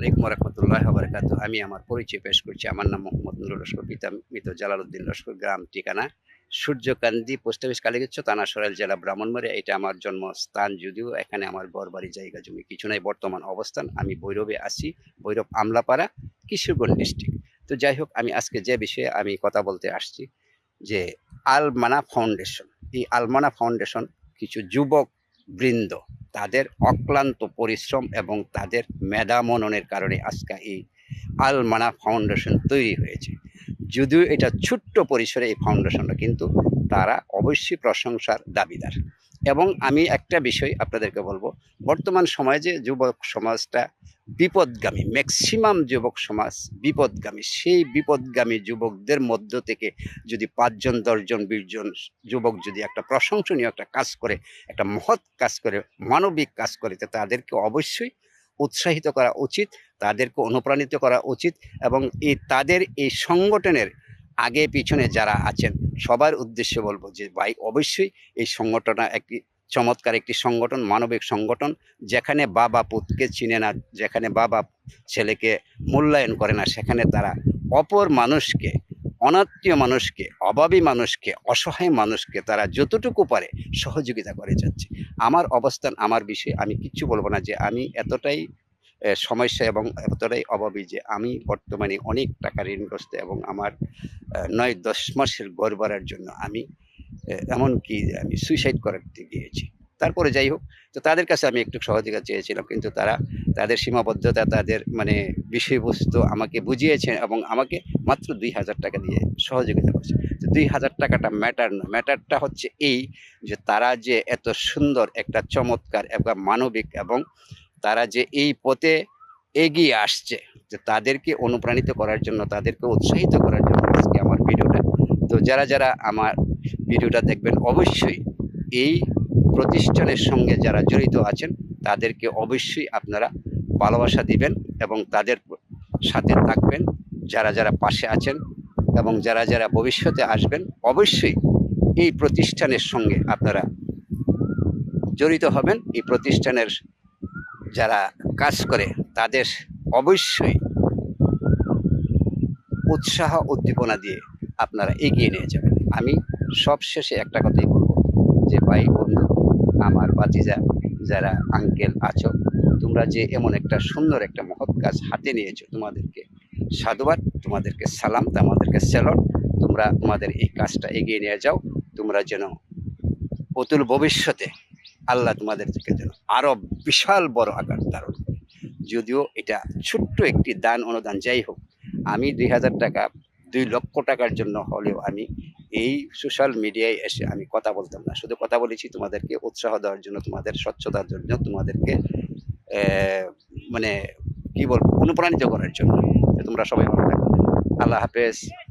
আলাইকুম রহমতুল্লাহ বরকাত আমি আমার পরিচয় পেশ করছি। আমার নাম মোহাম্মদ নুরুল লস্কর পিতা মৃত জালালউদ্দিন লস্কর গ্রাম, ঠিকানা সূর্যকান্দি পোস্ট অফিস, কালীগচ্ছ, থানা সরাইল জেলা, ব্রাহ্মণবাড়িয়া। এটা আমার জন্মস্থান যদিও এখানে আমার ঘর বাড়ি জায়গা, জমি কিছু নাই, বর্তমান অবস্থান। আমি ভৈরবে আছি, ভৈরব আমলাপাড়া, কিশোরগঞ্জ ডিস্ট্রিক্ট। তো যাই হোক, আমি আজকে যে বিষয়ে আমি কথা বলতে আসছি, যে আলমানা ফাউন্ডেশন। এই আলমানা ফাউন্ডেশন কিছু যুবক বৃন্দ তাদের অক্লান্ত পরিশ্রম এবং তাদের মেধা মননের কারণে আজকে এই আলমানা ফাউন্ডেশন তৈরি হয়েছে। যদিও এটা ছোট্ট পরিসরে এই ফাউন্ডেশনটা কিন্তু তারা অবশ্যই প্রশংসার দাবিদার। এবং আমি একটা বিষয় আপনাদেরকে বলব, বর্তমান সমাজে যুবক সমাজটা বিপদগামী ম্যাক্সিমাম যুবক সমাজ বিপদগামী, সেই বিপদগামী যুবকদের মধ্য থেকে যদি পাঁচজন, দশজন, বিশজন যুবক যদি একটা প্রশংসনীয় একটা কাজ করে, একটা মহৎ কাজ করে, মানবিক কাজ করে তাদেরকে অবশ্যই উৎসাহিত করা উচিত, তাদেরকে অনুপ্রাণিত করা উচিত এবং এই তাদের এই সংগঠনের আগে পিছনে যারা আছেন, সবার উদ্দেশ্যে বলব যে ভাই, অবশ্যই এই সংগঠনটা একটি চমৎকার একটি সংগঠন, মানবিক সংগঠন, যেখানে বাবা পুতকে চিনে না, যেখানে বাবা ছেলেকে মূল্যায়ন করে না, সেখানে তারা অপর মানুষকে, অনাত্মীয় মানুষকে, অভাবী মানুষকে, অসহায় মানুষকে তারা যতটুকু পারে সহযোগিতা করে যাচ্ছে। আমার অবস্থান, আমার বিষয়ে আমি কিচ্ছু বলব না যে আমি এতটাই সমস্যা এবং এতটাই অভাবী যে আমি বর্তমানে অনেক টাকা ঋণগ্রস্ত এবং আমার নয় দশ মাসের গড় জন্য আমি এমনকি আমি সুইসাইড করতে গিয়েছি। তারপরে যাই হোক, তো তাদের কাছে আমি একটু সহযোগিতা চেয়েছিলাম, কিন্তু তারা তাদের সীমাবদ্ধতা, তাদের মানে বিষয়বস্তু আমাকে বুঝিয়েছেন এবং আমাকে মাত্র দুই হাজার টাকা দিয়ে সহযোগিতা করছে। তো দুই হাজার টাকাটা ম্যাটার না ম্যাটারটা হচ্ছে এই যে তারা যে এত সুন্দর একটা চমৎকার এবং মানবিক এবং তারা যে এই পথে এগিয়ে আসছে, যে তাদেরকে অনুপ্রাণিত করার জন্য, তাদেরকে উৎসাহিত করার জন্য আজকে আমার ভিডিওটা। তো যারা যারা আমার ভিডিওটা দেখবেন অবশ্যই। এই প্রতিষ্ঠানের সঙ্গে যারা জড়িত আছেন, তাদেরকে অবশ্যই আপনারা ভালোবাসা দিবেন এবং তাদের সাথে থাকবেন। যারা যারা পাশে আছেন এবং যারা যারা ভবিষ্যতে আসবেন, অবশ্যই এই প্রতিষ্ঠানের সঙ্গে আপনারা জড়িত হবেন। এই প্রতিষ্ঠানের যারা কাজ করে, তাদের অবশ্যই উৎসাহ, উদ্দীপনা দিয়ে আপনারা এগিয়ে নিয়ে যাবেন। আমি সব শেষে একটা কথাই বলব যে, ভাই, বন্ধু, আমার বাতিজা যারা আঙ্কেল আছো, তোমরা যে এমন একটা সুন্দর একটা মহৎ কাজ হাতে নিয়েছো তোমাদেরকে সাধুবাদ, তোমাদেরকে সালাম, তোমাদেরকে স্যালট, তোমরা তোমাদের এই কাজটা এগিয়ে নিয়ে যাও, তোমরা যেন অতুল ভবিষ্যতে আল্লাহ তোমাদেরকে যেন আরও বিশাল বড় আকার ধারণ যদিও এটা ছোট্ট একটি দান, অনুদান যাই হোক, আমি দুই হাজার টাকা, দুই লক্ষ টাকার জন্য হলেও আমি এই সোশ্যাল মিডিয়ায় এসে আমি কথা বলতাম না। শুধু কথা বলেছি তোমাদেরকে উৎসাহ দেওয়ার জন্য, তোমাদের স্বচ্ছতার জন্য, তোমাদেরকে মানে কি বলব, অনুপ্রাণিত করার জন্য। তোমরা সবাই ভালো থাকো। আল্লাহ হাফেজ।